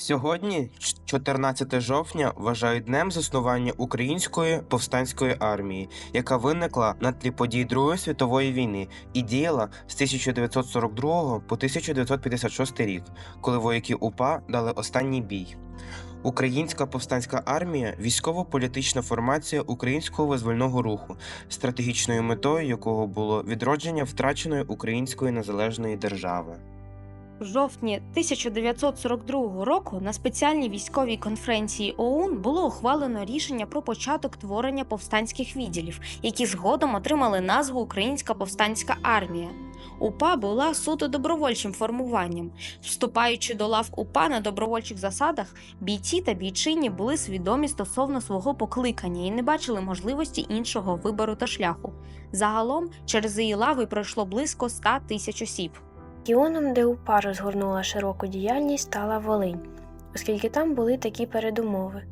Сьогодні, 14 жовтня, вважають днем заснування української повстанської армії, яка виникла на тлі подій Другої світової війни і діяла з 1942 по 1956 рік, коли вояки УПА дали останній бій. Українська повстанська армія військово-політична формація українського визвольного руху, стратегічною метою якого було відродження втраченої української незалежної держави. В жовтні 1942 року на спеціальній військовій конференції ОУН було ухвалено рішення про початок творення повстанських відділів, які згодом отримали назву Українська повстанська армія. УПА була суто добровольчим формуванням. Вступаючи до лав УПА на добровольчих засадах, бійці та бійчині були свідомі стосовно свого покликання і не бачили можливості іншого вибору та шляху. Загалом через її лави пройшло близько 100 тисяч осіб. Регіоном, де УПА розгорнула широку діяльність, стала Волинь, оскільки там були такі передумови: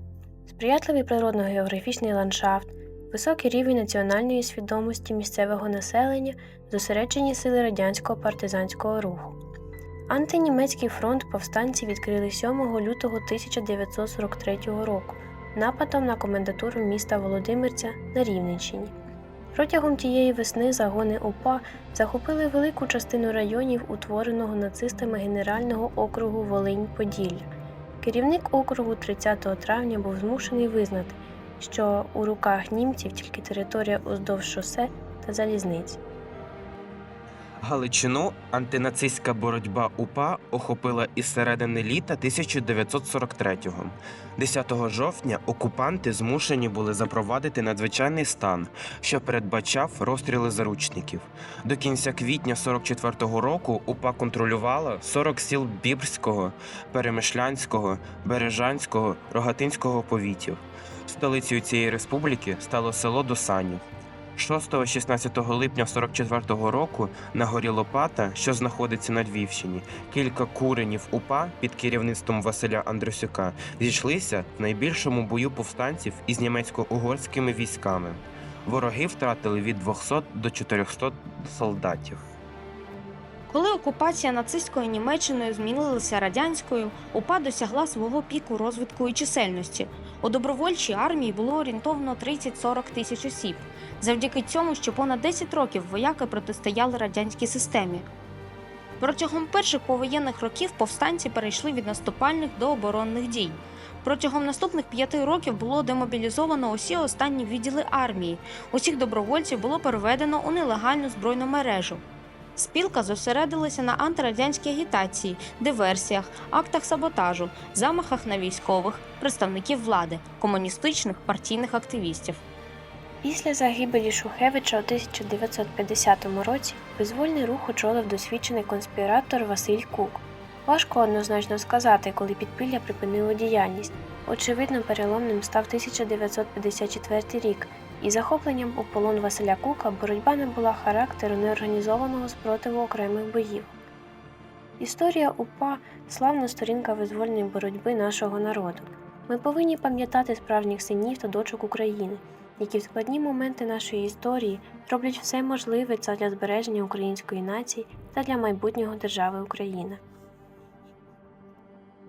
сприятливий природно-географічний ландшафт, високий рівень національної свідомості місцевого населення, зосереджені сили радянського партизанського руху. Антинімецький фронт повстанці відкрили 7 лютого 1943 року нападом на комендатуру міста Володимирця на Рівненщині. Протягом тієї весни загони ОПА захопили велику частину районів утвореного нацистами Генерального округу Волинь-Поділля. Керівник округу 30 травня був змушений визнати, що у руках німців тільки територія уздовж шосе та залізниць. Галичину антинацистська боротьба УПА охопила із середини літа 1943-го. 10 жовтня окупанти змушені були запровадити надзвичайний стан, що передбачав розстріли заручників. До кінця квітня 44-го року УПА контролювала 40 сіл Бібрського, Перемишлянського, Бережанського, Рогатинського повітів. Столицею цієї республіки стало село Досанів. 6-16 липня 44-го року на горі Лопата, що знаходиться на Львівщині, кілька куренів УПА під керівництвом Василя Андрюсюка зійшлися в найбільшому бою повстанців із німецько-угорськими військами. Вороги втратили від 200 до 400 солдатів. Коли окупація нацистською Німеччиною змінилася радянською, УПА досягла свого піку розвитку і чисельності. У добровольчій армії було орієнтовно 30-40 тисяч осіб. Завдяки цьому, що понад 10 років вояки протистояли радянській системі. Протягом перших повоєнних років повстанці перейшли від наступальних до оборонних дій. Протягом наступних п'яти років було демобілізовано усі останні відділи армії. Усіх добровольців було переведено у нелегальну збройну мережу. Спілка зосередилася на антирадянській агітації, диверсіях, актах саботажу, замахах на військових, представників влади, комуністичних партійних активістів. Після загибелі Шухевича у 1950 році визвольний рух очолив досвідчений конспіратор Василь Кук. Важко однозначно сказати, коли підпілля припинило діяльність. Очевидно, переломним став 1954 рік, і захопленням у полон Василя Кука боротьба набула характеру неорганізованого спротиву окремих боїв. Історія УПА славна сторінка визвольної боротьби нашого народу. Ми повинні пам'ятати справжніх синів та дочок України, які в складні моменти нашої історії роблять все можливе для збереження української нації та для майбутнього держави Україна.